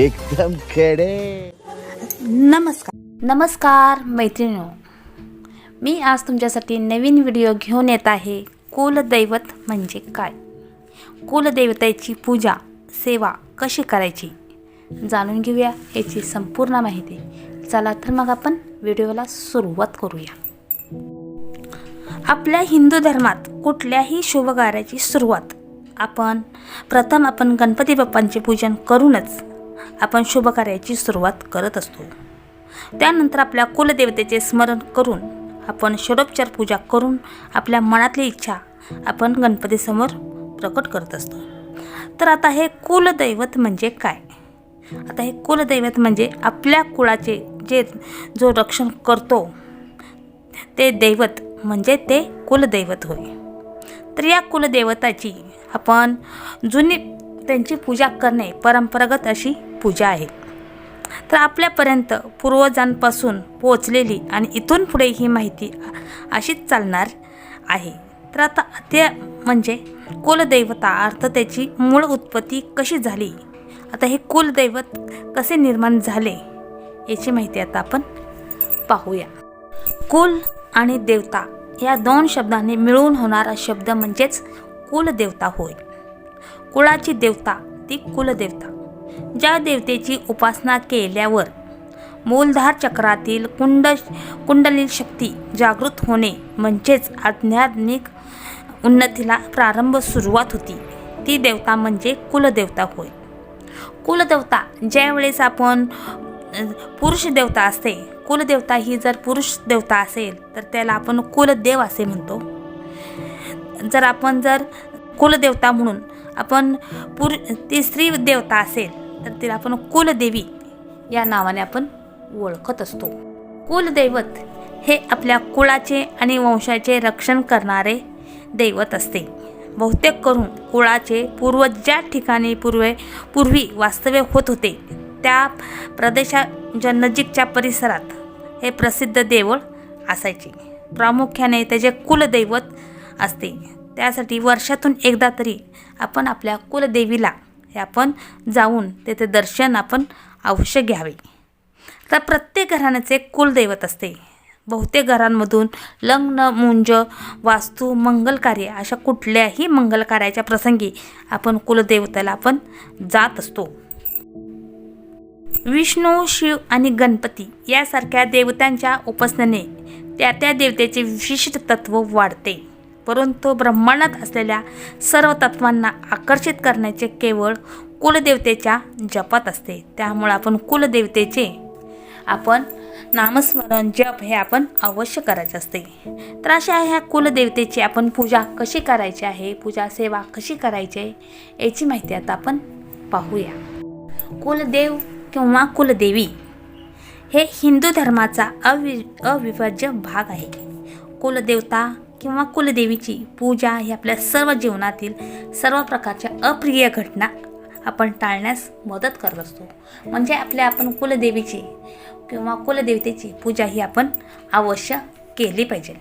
एकदम खेडे. नमस्कार. नमस्कार मैत्रिणी मी आज तुमच्यासाठी नवीन व्हिडिओ घेऊन येत आहे कुलदैवत म्हणजे काय? कुलदैवतेची पूजा सेवा कशी करायची? जाणून घेऊया याची संपूर्ण माहिती. चला तर मग आपण व्हिडिओला सुरुवात करूया. आपल्या हिंदू धर्मात कुठल्याही शुभकार्याची सुरुवात आपण प्रथम आपण गणपती बाप्पांचे पूजन करूनच आपण शुभकार्याची सुरुवात करत असतो. त्यानंतर आपल्या कुलदेवतेचे स्मरण करून आपण षडोपचार पूजा करून आपल्या मनातली इच्छा आपण गणपतीसमोर प्रकट करत असतो. तर आता हे कुलदैवत म्हणजे काय? आता हे कुलदैवत म्हणजे आपल्या कुळाचे जे जो रक्षण करतो ते दैवत म्हणजे ते कुलदैवत होय. तर या कुलदेवताची आपण जुनी त्यांची पूजा करणे परंपरागत अशी पूजा आहे. तर आपल्यापर्यंत पूर्वजांपासून पोचलेली आणि इथून पुढे ही माहिती अशीच चालणार आहे. तर आता ते म्हणजे कुलदैवता अर्थ त्याची मूळ उत्पत्ती कशी झाली? आता हे कुलदैवत कसे निर्माण झाले? याची माहिती आता आपण पाहूया. कुल आणि देवता या दोन शब्दांनी मिळून होणारा शब्द म्हणजेच कुलदेवता होय. कुळाची देवता ती कुलदेवता. ज्या देवतेची उपासना केल्यावर मूलधार चक्रातील कुंड कुंडलील शक्ती जागृत होणे म्हणजेच आध्यात्मिक उन्नतीला प्रारंभ सुरुवात होती. ती देवता म्हणजे कुलदेवता होय. कुलदेवता ज्यावेळेस आपण पुरुष देवता असते कुलदेवता ही जर पुरुष देवता असेल तर त्याला आपण कुलदेव असे म्हणतो. जर आपण जर कुलदेवता म्हणून आपण पुर ती स्त्री देवता असेल तर तिला आपण कुलदेवी या नावाने आपण ओळखत असतो. कुलदैवत हे आपल्या कुळाचे आणि वंशाचे रक्षण करणारे दैवत असते. बहुतेक करून कुळाचे पूर्वज ज्या ठिकाणी पूर्वे पूर्वी वास्तव्य होत होते त्या प्रदेशाच्या नजीकच्या परिसरात हे प्रसिद्ध देवळ असायचे. प्रामुख्याने त्याचे कुलदैवत असते. त्यासाठी वर्षातून एकदा तरी आपण आपल्या कुलदेवीला आपण जाऊन तेथे दर्शन आपण अवश्य घ्यावे. तर प्रत्येक घराण्याचे कुलदैवत असते. बहुतेक घरांमधून लग्न मुंज वास्तू मंगलकार्य अशा कुठल्याही मंगलकार्याच्या प्रसंगी आपण कुलदेवतेला आपण जात असतो. विष्णू शिव आणि गणपती यासारख्या देवतांच्या उपासनेने त्या त्या देवतेचे विशिष्ट तत्व वाढते. परंतु ब्रह्मांडात असलेल्या सर्व तत्वांना आकर्षित करण्याचे केवळ कुलदेवतेच्या जपात असते. त्यामुळे आपण कुलदेवतेचे आपण नामस्मरण जप हे आपण अवश्य करायचे असते. तर अशा ह्या कुलदेवतेची आपण पूजा कशी करायची आहे पूजा सेवा कशी करायची आहे याची माहिती आता आपण पाहूया. कुलदेव किंवा कुलदेवी हे हिंदू धर्माचा अवि अविभाज्य भाग आहे. कुलदेवता किंवा कुलदेवीची पूजा ही आपल्या सर्व जीवनातील सर्व प्रकारच्या अप्रिय घटना आपण टाळण्यास मदत करत असतो. म्हणजे आपल्या आपण कुलदेवीची किंवा कुलदेवतेची पूजा ही आपण अवश्य केली पाहिजे.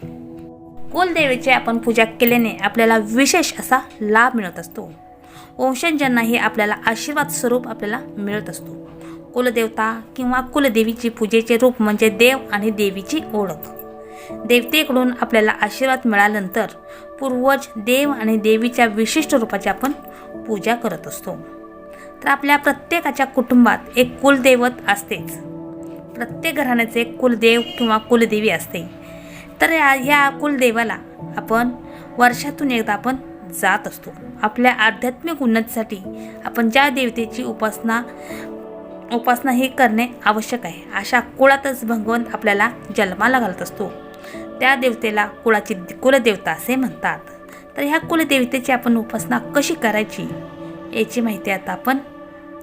कुलदेवीची आपण पूजा केल्याने आपल्याला विशेष असा लाभ मिळत असतो. वंशजांनाही आपल्याला आशीर्वाद स्वरूप आपल्याला मिळत असतो. कुलदेवता किंवा कुलदेवीची पूजेचे रूप म्हणजे देव आणि देवीची ओळख. देवतेकडून आपल्याला आशीर्वाद मिळाल्यानंतर पूर्वज देव आणि देवीच्या विशिष्ट रूपाची आपण पूजा करत असतो. तर आपल्या प्रत्येकाच्या कुटुंबात एक कुलदैवत असतेच. प्रत्येक घराण्याचे एक कुलदेव किंवा कुलदेवी असते. तर या ह्या कुलदेवाला आपण वर्षातून एकदा आपण जात असतो. आपल्या आध्यात्मिक उन्नतीसाठी आपण ज्या देवतेची उपासना उपासना ही करणे आवश्यक आहे. अशा कुळातच भगवंत आपल्याला जन्माला घालत असतो. त्या देवतेला कुळाची कुलदेवता असे म्हणतात. तर ह्या कुलदेवतेची आपण उपासना कशी करायची याची माहिती आता आपण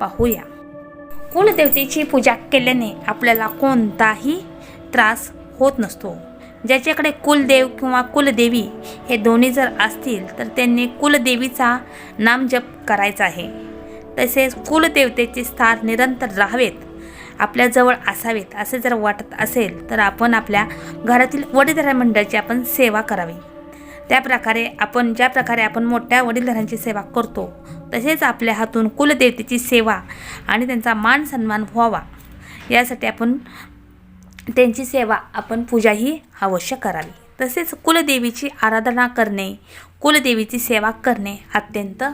पाहूया. कुलदेवतेची पूजा केल्याने आपल्याला कोणताही त्रास होत नसतो. ज्याच्याकडे कुलदेव किंवा कुलदेवी हे दोन्ही जर असतील तर त्यांनी कुलदेवीचा नामजप करायचा आहे. तसेच कुलदेवतेचे स्थान निरंतर राहावेत. आपल्याजवळ असावेत असे जर वाटत असेल तर आपण आपल्या घरातील वडीलधारा मंडळाची आपण सेवा करावी. त्या प्रकारे आपण ज्या प्रकारे आपण मोठ्या वडीलधाऱ्यांची सेवा करतो तसेच आपल्या हातून कुलदेवतेची सेवा आणि त्यांचा मान सन्मान व्हावा. यासाठी आपण त्यांची सेवा आपण पूजा ही अवश्य करावी. तसेच कुलदेवीची आराधना करणे कुलदेवीची सेवा करणे अत्यंत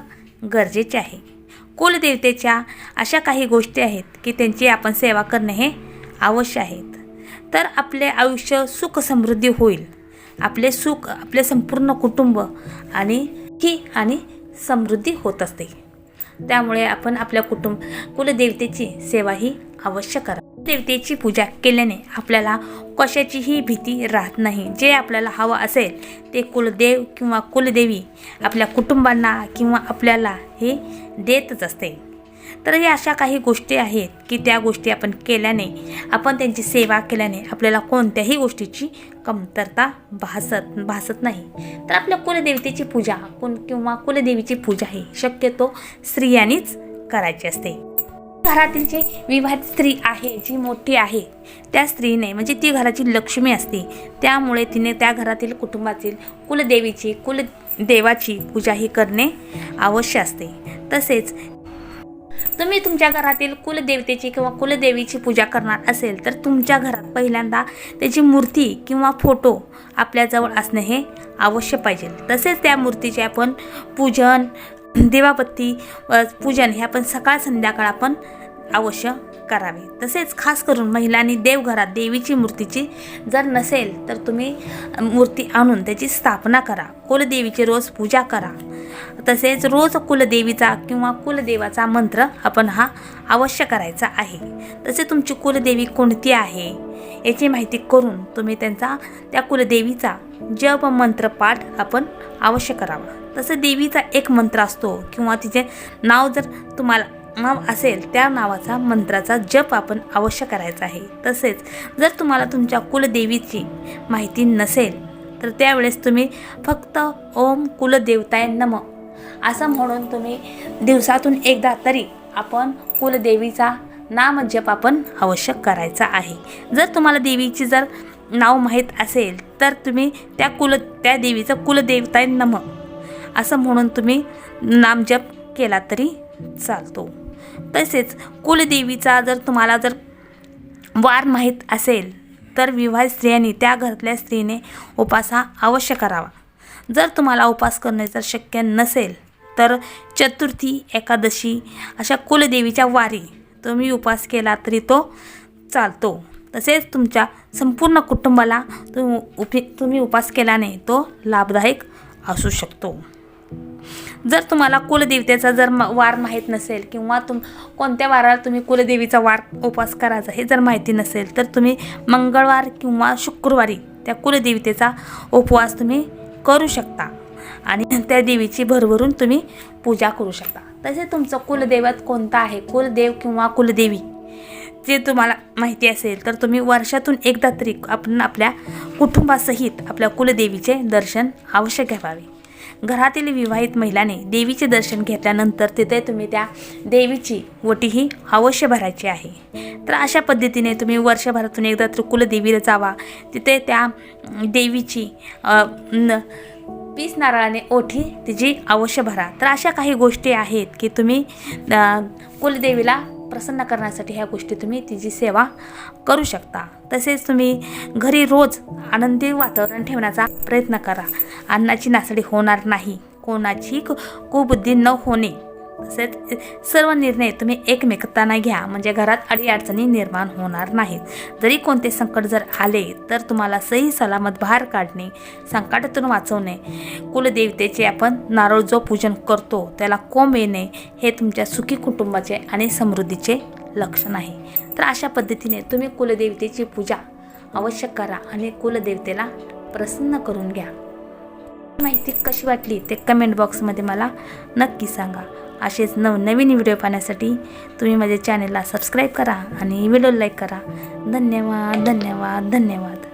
गरजेचे आहे. कुलदेवतेच्या अशा काही गोष्टी आहेत की त्यांची आपण सेवा करणे हे आवश्यक आहेत. तर आपले आयुष्य सुख समृद्धी होईल. आपले सुख आपले संपूर्ण कुटुंब आणि ही आणि समृद्धी होत असते. त्यामुळे आपण आपल्या कुटुंब कुलदेवतेची सेवा ही अवश्य करा. देवतेची पूजा केल्याने आपल्याला कशाचीही भीती राहत नाही. जे आपल्याला हवं असेल ते कुलदेव किंवा कुलदेवी आपल्या कुटुंबांना किंवा आपल्याला हे देतच असते. तर या अशा काही गोष्टी आहेत की त्या गोष्टी आपण केल्याने आपण त्यांची सेवा केल्याने आपल्याला कोणत्याही गोष्टीची कमतरता भासत भासत नाही. तर आपल्या कुलदेवतेची पूजा कोण किंवा कुलदेवीची पूजा ही शक्यतो स्त्रियांनीच करायची असते. घरातील जे विवाहित स्त्री आहे जी मोठी आहे त्या स्त्रीने म्हणजे ती घराची लक्ष्मी असते. त्यामुळे तिने त्या घरातील कुटुंबातील कुलदेवीची कुलदेवाची पूजा ही करणे आवश्य असते. तसेच तुम्ही तुमच्या घरातील कुलदेवतेची किंवा कुलदेवीची पूजा करणार असेल तर तुमच्या घरात पहिल्यांदा त्याची मूर्ती किंवा फोटो आपल्याजवळ असणे हे अवश्य पाहिजे. तसेच त्या मूर्तीचे आपण पूजन दिवाबत्ती पूजन हे आपण सकाळ संध्याकाळ आपण अवश्य करावे. तसेच खास करून महिलांनी देवघरात देवीची मूर्तीची जर नसेल तर तुम्ही मूर्ती आणून त्याची स्थापना करा. कुलदेवीची रोज पूजा करा. तसेच रोज कुलदेवीचा किंवा कुलदेवाचा मंत्र आपण हा अवश्य करायचा आहे. तसे तुमची कुलदेवी कोणती आहे याची माहिती करून तुम्ही त्यांचा त्या कुलदेवीचा जप मंत्रपाठ आपण अवश्य करावा. तसं देवीचा एक मंत्र असतो किंवा तिचे नाव जर तुम्हाला नाव असेल त्या नावाचा मंत्राचा जप आपण अवश्य करायचा आहे. तसेच जर तुम्हाला तुमच्या कुलदेवीची माहिती नसेल तर त्यावेळेस तुम्ही फक्त ओम कुलदेवताय नम. असं म्हणून तुम्ही दिवसातून एकदा तरी आपण कुलदेवीचा नामजप आपण आवश्यक करायचा आहे. जर तुम्हाला देवीची जर नाव माहीत असेल तर तुम्ही त्या कुल त्या देवीचं कुलदेवताय नम. असं म्हणून तुम्ही नामजप केला तरी चालतो. तसेच कुलदेवीचा जर तुम्हाला जर वार माहीत असेल तर विवाहित स्त्रियांनी त्या घरातल्या स्त्रीने उपास हा अवश्य करावा. जर तुम्हाला उपास करणे जर शक्य नसेल तर चतुर्थी एकादशी अशा कुलदेवीच्या वारी तुम्ही उपास केला तरी तो चालतो. तसेच तुमच्या संपूर्ण कुटुंबाला तुम्ही उपी तुम्ही उपास केल्याने तो लाभदायक असू शकतो. जर तुम्हाला कुलदेवतेचा जर म वार माहीत नसेल किंवा तुम कोणत्या वाराला तुम्ही कुलदेवीचा वार उपवास करायचा हे जर माहिती नसेल तर तुम्ही मंगळवार किंवा शुक्रवारी त्या कुलदेवतेचा उपवास तुम्ही करू शकता. आणि त्या देवीची भरभरून तुम्ही पूजा करू शकता. तसे तुमचं कुलदैवत कोणतं आहे? कुलदेव किंवा कुलदेवी? जे तुम्हाला माहिती असेल तर तुम्ही वर्षातून एकदा तरी आपण आपल्या कुटुंबासहित आपल्या कुलदेवीचे दर्शन अवश्य घ्यावे. घरातील विवाहित महिलाने देवीचे दर्शन घेतल्यानंतर तिथे तुम्ही त्या देवीची ओटीही अवश्य भरायची आहे. तर अशा पद्धतीने तुम्ही वर्षभरातून एकदा त्रिकुलदेवीला जावा. तिथे त्या देवीची न पीस नारळाने ओठी तिची अवश्य भरा. तर अशा काही गोष्टी आहेत की तुम्ही कुलदेवीला प्रसन्न करण्यासाठी ह्या गोष्टी तुम्ही तिची सेवा करू शकता. तसेच तुम्ही घरी रोज आनंदी वातावरण ठेवण्याचा प्रयत्न करा. अन्नाची नासडी होणार नाही. कोणाची कु- कुबुद्धी न होणे. तसेच सर्व निर्णय तुम्ही एकमेकताना घ्या. म्हणजे घरात अडीअडचणी निर्माण होणार नाहीत. जरी कोणते संकट जर आले तर तुम्हाला सही सलामत बाहेर काढणे संकटातून वाचवणे कुलदेवतेचे आपण नारळ जो पूजन करतो त्याला कोंब येणे हे तुमच्या सुखी कुटुंबाचे आणि समृद्धीचे लक्षण आहे. तर अशा पद्धतीने तुम्ही कुलदेवतेची पूजा अवश्य करा आणि कुलदेवतेला प्रसन्न करून घ्या. माहिती कशी वाटली ते कमेंट बॉक्समध्ये मला नक्की सांगा. असेच नवनवीन व्हिडिओ पाहण्यासाठी तुम्ही माझ्या चॅनलला सबस्क्राईब करा आणि व्हिडिओ लाईक करा. धन्यवाद धन्यवाद धन्यवाद.